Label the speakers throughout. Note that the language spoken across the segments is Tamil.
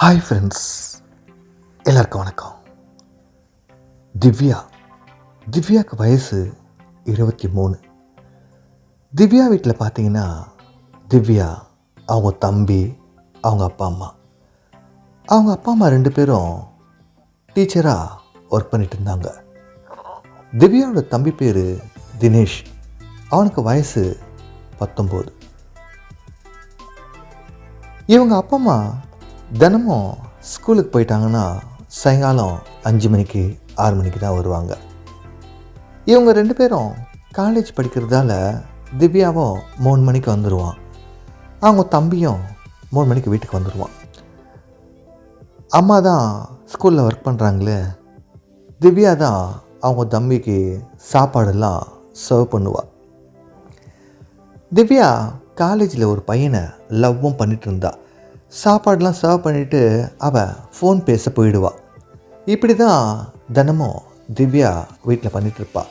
Speaker 1: ஹாய் ஃப்ரெண்ட்ஸ் எல்லாருக்கும் வணக்கம். திவ்யா. திவ்யாவுக்கு வயசு இருபத்தி மூணு. திவ்யா வீட்டில் பார்த்தீங்கன்னா திவ்யா அவங்க தம்பி அவங்க அப்பா அம்மா. அவங்க அப்பா அம்மா ரெண்டு பேரும் டீச்சராக ஒர்க் பண்ணிட்டு இருந்தாங்க. திவ்யாவோட தம்பி பேர் தினேஷ். அவனுக்கு வயசு பத்தொம்போது. இவங்க அப்பா அம்மா தினமும் ஸ்கூலுக்கு போயிட்டாங்கன்னா சாயங்காலம் அஞ்சு மணிக்கு ஆறு மணிக்கு தான் வருவாங்க. இவங்க ரெண்டு பேரும் காலேஜ் படிக்கிறதால திவ்யாவும் மூணு மணிக்கு வந்துடுவான் அவங்க தம்பியும் மூணு மணிக்கு வீட்டுக்கு வந்துடுவான் அம்மா தான் ஸ்கூலில் ஒர்க் பண்ணுறாங்களே திவ்யா தான் அவங்க தம்பிக்கு சாப்பாடெல்லாம் சர்வ் பண்ணுவாள் திவ்யா காலேஜில் ஒரு பையனை லவ்வும் பண்ணிட்டு இருந்தாள் சாப்பாடெலாம் சர்வ் பண்ணிவிட்டு அவள் ஃபோன் பேச போயிடுவாள் இப்படி தான் தினமும் திவ்யா வீட்டில் பண்ணிகிட்ருப்பாள்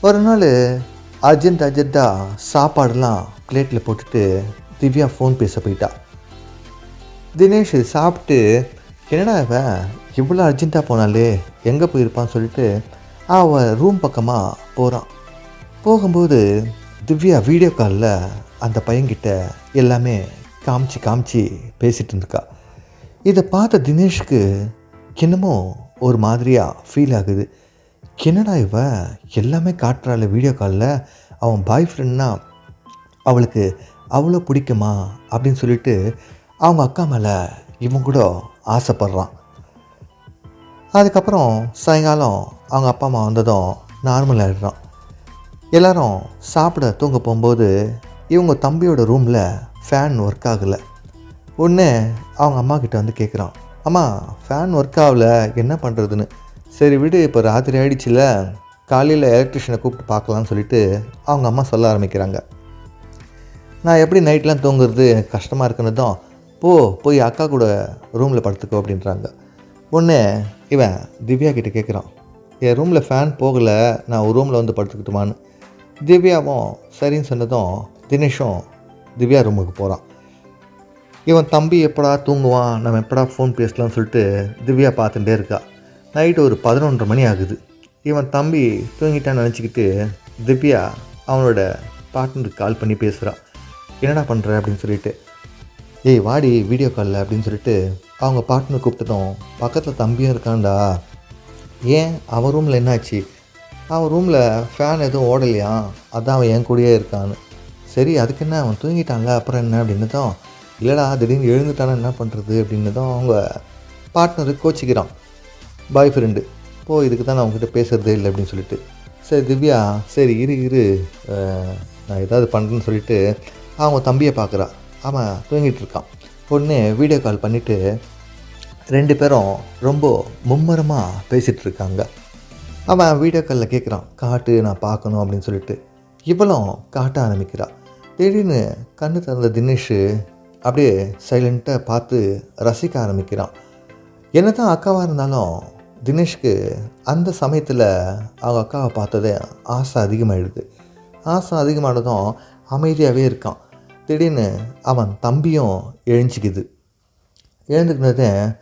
Speaker 1: ஒரு நாள் அர்ஜென்ட் அர்ஜென்ட்டாக சாப்பாடெல்லாம் பிளேட்டில் போட்டுட்டு திவ்யா ஃபோன் பேச போயிட்டா. தினேஷ் சாப்பிட்டு என்னடா இவன் இவ்வளோ அர்ஜென்ட்டாக போனாலே எங்கே போயிருப்பான்னு சொல்லிட்டு அவன் ரூம் பக்கமாக போகிறான் போகும்போது திவ்யா வீடியோ காலில் அந்த பையன்கிட்ட எல்லாமே காமிச்சு காமிச்சு பேசிகிட்டு இருந்திருக்கா. இதை பார்த்த தினேஷ்க்கு என்னமோ ஒரு மாதிரியாக ஃபீல் ஆகுது. என்னடா இவ? எல்லாமே காட்டுறாள் வீடியோ காலில் அவன் பாய் ஃப்ரெண்ட்னா அவளுக்கு அவ்வளோ பிடிக்குமா அப்படின்னு சொல்லிட்டு அவங்க அக்கா மேலே இவன் கூட ஆசைப்படுறான். அதுக்கப்புறம் சாயங்காலம் அவங்க அப்பா அம்மா வந்ததும் நார்மல் ஆகிடுறான் எல்லோரும் சாப்பிட தூங்க போகும்போது இவங்க தம்பியோட ரூமில் ஃபேன் ஒர்க் ஆகலை. உடனே அவங்க அம்மா கிட்ட வந்து கேட்குறான் அம்மா ஃபேன் ஒர்க் ஆகல என்ன பண்ணுறதுன்னு சரி விடு இப்போ ராத்திரி ஆயிடுச்சுல காலையில் எலக்ட்ரிஷியனை கூப்பிட்டு பார்க்கலான்னு சொல்லிட்டு அவங்க அம்மா சொல்ல ஆரம்பிக்கிறாங்க. நான் எப்படி நைட்லாம் தூங்குறது எனக்கு கஷ்டமாக இருக்குன்னதும் போ போய் அக்கா கூட ரூமில் படுத்துக்கோ அப்படின்றாங்க. ஒன்று இவன் திவ்யா கிட்டே கேட்குறான் என் ரூமில் ஃபேன் போகலை நான் ஒரு ரூமில் வந்து படுத்துக்கிட்டுமான்னு? திவ்யாவும் சரின்னு சொன்னதும் தினேஷும் திவ்யா ரூமுக்கு போகிறான் இவன் தம்பி எப்படா தூங்குவான்? நம்ம எப்படா ஃபோன் பேசலாம்னு சொல்லிட்டு திவ்யா பார்த்துட்டே இருக்கா. நைட்டு ஒரு பதினொன்றரை மணி ஆகுது. இவன் தம்பி தூங்கிட்டான்னு நினச்சிக்கிட்டு திவ்யா அவனோட பார்ட்னருக்கு கால் பண்ணி பேசுகிறான் என்னடா பண்ணுற அப்படின்னு சொல்லிட்டு. ஏய் வாடி வீடியோ காலில் அப்படின்னு சொல்லிட்டு அவங்க பார்ட்னர் கூப்பிட்டதும் பக்கத்தில் தம்பியும் இருக்கான்டா. ஏன்? அவன் ரூமில் என்னாச்சு? அவன் ரூமில் ஃபேன் எதுவும் ஓடலையா? அதான் அவன் என் கூடயே இருக்கான்னு. சரி அதுக்கு என்ன அவன் தூங்கிட்டான்ல அப்புறம் என்ன அப்படின்னதும் இல்லைடா திடீர்னு எழுந்துட்டானா என்ன பண்ணுறது அப்படின்னதும் அவங்க பார்ட்னரு கோச்சிக்கிறான். பாய் ஃப்ரெண்டு போ இதுக்கு தான் நான் உங்ககிட்ட பேசுகிறதே இல்லை அப்படின்னு சொல்லிட்டு. சரி திவ்யா சரி இரு இரு. நான் ஏதாவது பண்ணுறேன்னு சொல்லிட்டு அவங்க தம்பியை பார்க்குறா. அவன் தூங்கிட்டு இருக்கான். பொண்ணு வீடியோ கால் பண்ணிவிட்டு ரெண்டு பேரும் ரொம்ப மும்மரமாக பேசிகிட்டு இருக்காங்க. அவன் வீடியோ காலில் கேட்குறான் காட்டு நான் பார்க்கணும் அப்படின்னு சொல்லிட்டு. இவளும் காட்ட ஆரம்பிக்கிறாள் திடீர்னு கண்ணு திறந்த தினேஷ் அப்படியே சைலண்ட்டாக பார்த்து ரசிக்க ஆரம்பிக்கிறான். என்ன தான் அக்காவாக இருந்தாலும் தினேஷ்க்கு அந்த சமயத்தில் அவங்க அக்காவை பார்த்ததே ஆசை அதிகமாகிடுது ஆசை அதிகமானதும் அமைதியாகவே இருக்கான். திடீர்னு அவன் தம்பியும் எழுஞ்சிக்குது. எழுந்துக்கினதே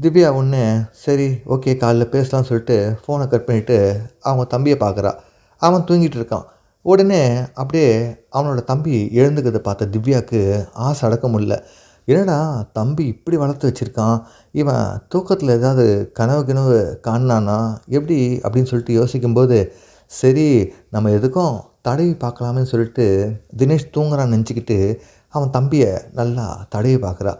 Speaker 1: திவ்யா ஒன்று சரி ஓகே காலைல பேசலாம்னு சொல்லிட்டு ஃபோனை கட் பண்ணிவிட்டு அவங்க தம்பியை பார்க்குறா. அவன் தூங்கிட்டு இருக்கான். உடனே அப்படியே அவனோட தம்பி எழுந்துக்கிறத பார்த்த திவ்யாவுக்கு ஆசை அடக்க முடியல. என்னடா தம்பி இப்படி வளர்த்து வச்சுருக்கான்? இவன் தூக்கத்தில் ஏதாவது கனவு கிணவு காணானா எப்படி அப்படின்னு சொல்லிட்டு யோசிக்கும்போது சரி நம்ம எதுக்கும் தடவி பார்க்கலாமேன்னு சொல்லிட்டு தினேஷ் தூங்குறான்னு நினச்சிக்கிட்டு அவன் தம்பியை நல்லா தடவி பார்க்குறா.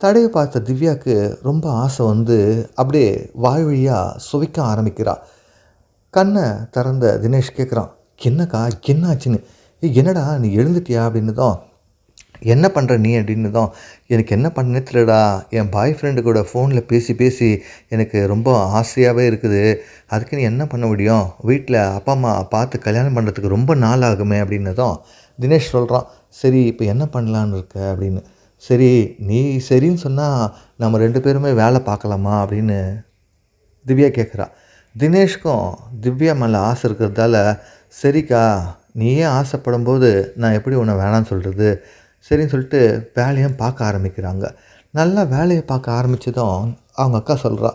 Speaker 1: தடவி பார்த்த திவ்யாவுக்கு ரொம்ப ஆசை வந்து அப்படியே வாய் வழியாக சுவைக்க ஆரம்பிக்கிறா. கண்ணை திறந்த தினேஷ் கேட்குறான் என்னக்கா என்னாச்சுன்னு? ஏய் என்னடா நீ எழுந்துட்டியா அப்படின்னதும் என்ன பண்ணுற நீ அப்படின்னதும் எனக்கு என்ன பண்ணனே தெரியலடா. என் பாய் ஃப்ரெண்டு கூட ஃபோனில் பேசி பேசி எனக்கு ரொம்ப ஆசையாகவே இருக்குது. அதுக்கு நீ என்ன பண்ண முடியும்? வீட்டில் அப்பா அம்மா பார்த்து கல்யாணம் பண்ணுறதுக்கு ரொம்ப நாள் ஆகுமே அப்படின்னதும் தினேஷ் சொல்கிறான் சரி இப்போ என்ன பண்ணலான்னு இருக்க அப்படின்னு. சரி நீ சரின்னு சொன்னால் நம்ம ரெண்டு பேருமே வேலை பார்க்கலாமா அப்படின்னு திவ்யா கேட்குறா தினேஷ்க்கும் திவ்யா மேலே ஆசை இருக்கிறதால சரிக்கா நீயே ஆசைப்படும் போது நான் எப்படி உன்னை வேணாம்னு சொல்கிறது சரின்னு சொல்லிட்டு வேலையும் பார்க்க ஆரம்பிக்கிறாங்க. நல்லா வேலையை பார்க்க ஆரம்பித்ததும் அவங்க அக்கா சொல்கிறா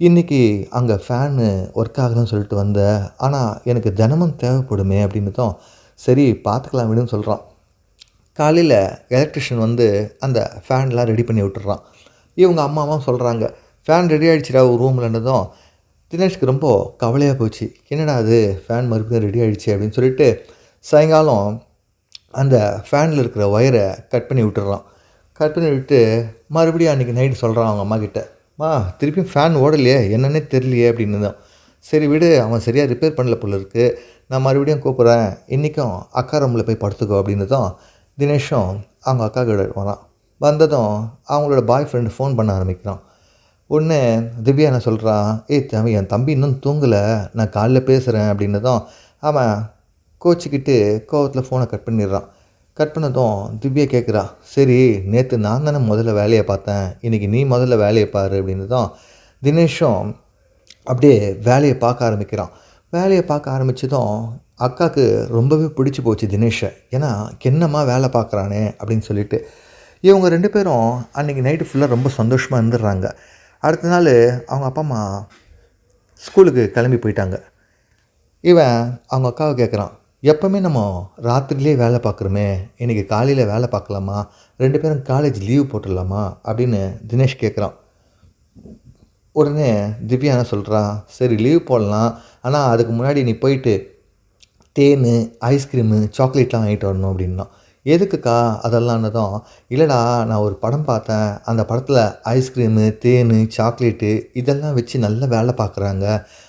Speaker 1: இன்றைக்கி அங்கே ஃபேனு ஒர்க் ஆகுதுன்னு சொல்லிட்டு வந்தேன் ஆனால் எனக்கு தினமும் தேவைப்படுமே அப்படின்னதும் சரி பார்த்துக்கலாம் விடுன்னு சொல்கிறான் காலையில் எலக்ட்ரிஷியன் வந்து அந்த ஃபேன்லாம் ரெடி பண்ணி விட்டுறான். இவங்க அம்மாவும் சொல்கிறாங்க ஃபேன் ரெடி ஆகிடுச்சிடா ஒரு ரூம்லன்றதும் தினேஷ்க்கு ரொம்ப கவலையாக போச்சு. என்னடா அது ஃபேன் மறுபடியும் ரெடி ஆகிடுச்சு அப்படின்னு சொல்லிட்டு சாயங்காலம் அந்த ஃபேனில் இருக்கிற ஒயரை கட் பண்ணி விட்டுறான் கட் பண்ணி விட்டு மறுபடியும் அன்றைக்கி நைட்டு சொல்கிறான் அவங்க அம்மா கிட்ட. மா திருப்பியும் ஃபேன் ஓடலையே என்னன்னே தெரியலையே அப்படின்னு தான் சரி விடு அவன் சரியாக ரிப்பேர் பண்ணல போல இருக்குது நான் மறுபடியும் கூப்பிட்றேன். இன்றைக்கும் அக்கா ரூமில் போய் படுத்துக்கோ அப்படின்னதும் தினேஷும் அவங்க அக்கா கிட்ட வரான். வந்ததும் அவங்களோட பாய் ஃப்ரெண்டு ஃபோன் பண்ண ஆரம்பிக்கிறான். ஒன்று திவ்யா என்ன சொல்கிறான் ஏய் தம்பி என் தம்பி இன்னும் தூங்கலை நான் காலைல பேசுகிறேன் அப்படின்னதும் அவன் கோச்சிக்கிட்டு கோவத்தில் ஃபோனை கட் பண்ணிடுறான். கட் பண்ணதும் திவ்யா கேட்குறா சரி நேற்று நான் தானே முதல்ல வேலையை பார்த்தேன் இன்றைக்கி நீ முதல்ல வேலையை பாரு அப்படின்னதும் தினேஷும் அப்படியே வேலையை பார்க்க ஆரம்பிக்கிறான். வேலையை பார்க்க ஆரம்பித்ததும் அக்காவுக்கு ரொம்பவே பிடிச்சி போச்சு தினேஷை. ஏன்னா என்னம்மா வேலை பார்க்குறானே? அப்படின்னு சொல்லிட்டு இவங்க ரெண்டு பேரும் அன்றைக்கி நைட்டு ஃபுல்லாக ரொம்ப சந்தோஷமாக இருந்துடுறாங்க. அடுத்த நாள் அவங்க அப்பா அம்மா ஸ்கூலுக்கு கிளம்பி போயிட்டாங்க. இவன் அவங்க அக்காவை கேட்குறான் எப்போவுமே நம்ம ராத்திரிலே வேலை பார்க்குறோமே இன்றைக்கி காலையில் வேலை பார்க்கலாமா ரெண்டு பேரும் காலேஜ் லீவ் போட்டுடலாமா? அப்படின்னு தினேஷ் கேட்குறான். உடனே திவ்யா என்ன சொல்கிறா சரி லீவ் போடலாம் ஆனால் அதுக்கு முன்னாடி நீ போயிட்டு தேன் ஐஸ்கிரீமு சாக்லேட்லாம் வாங்கிட்டு வரணும் அப்படின்னா. எதுக்குக்கா அதெல்லாம்னதும் இல்லைடா நான் ஒரு படம் பார்த்தேன். அந்த படத்தில் ஐஸ்கிரீமு தேன் சாக்லேட்டு இதெல்லாம் வச்சு நல்லா வேலை பார்க்குறாங்க.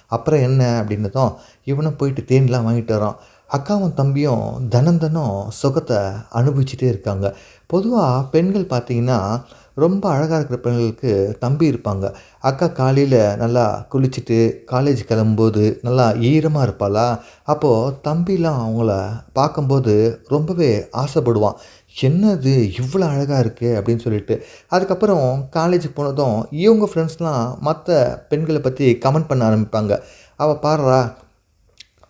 Speaker 1: அப்புறம் என்ன அப்படின்னதும் இவனும் போயிட்டு தேன்லாம் வாங்கிட்டு வரான் அக்காவும் தம்பியும் தினம் தினம் சுகத்தை அனுபவிச்சுட்டே இருக்காங்க. பொதுவாக பெண்கள் பார்த்திங்கன்னா ரொம்ப அழகாக இருக்கிற பெண்களுக்கு தம்பி இருப்பாங்க. அக்கா காலையில் நல்லா குளிச்சுட்டு காலேஜ் கிளம்பும்போது நல்லா ஈரமாக இருப்பாளா? அப்போது தம்பிலாம் அவங்கள பார்க்கும்போது ரொம்பவே ஆசைப்படுவான். என்னது இவ்வளோ அழகாக இருக்குது அப்படின்னு சொல்லிட்டு. அதுக்கப்புறம் காலேஜுக்கு போனதும் இவங்க ஃப்ரெண்ட்ஸ்லாம் மற்ற பெண்களை பற்றி கமெண்ட் பண்ண ஆரம்பிப்பாங்க. அவள் பாடுறா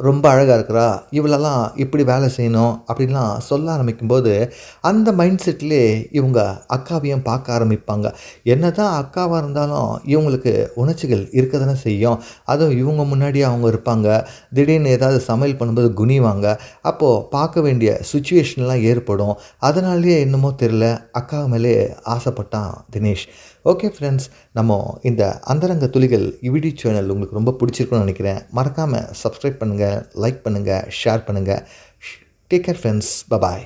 Speaker 1: ரொம்ப அழகாக இருக்கிறா இவளெல்லாம் இப்படி வேலை செய்யணும் அப்படின்லாம் சொல்ல ஆரம்பிக்கும்போது அந்த மைண்ட் செட்லேயே இவங்க அக்காவையும் பார்க்க ஆரம்பிப்பாங்க. என்ன தான் அக்காவாக இருந்தாலும் இவங்களுக்கு உணர்ச்சிகள் இருக்க தானே செய்யும். அதுவும் இவங்க முன்னாடியே அவங்க இருப்பாங்க. திடீர்னு ஏதாவது சமையல் பண்ணும்போது குனிவாங்க. அப்போது பார்க்க வேண்டிய சுச்சுவேஷன்லாம் ஏற்படும். அதனாலேயே என்னமோ தெரில அக்கா மேலே ஆசைப்பட்டான் தினேஷ். ஓகே ஃப்ரெண்ட்ஸ் நம்ம இந்த அந்தரங்க துளிகள் யூடியூப் சேனல் உங்களுக்கு ரொம்ப பிடிச்சிருக்குன்னு நினைக்கிறேன். மறக்காமல் சப்ஸ்கிரைப் பண்ணுங்கள் லைக் பண்ணுங்கள் ஷேர் பண்ணுங்கள் டேக் கேர் ஃப்ரெண்ட்ஸ் பபாய்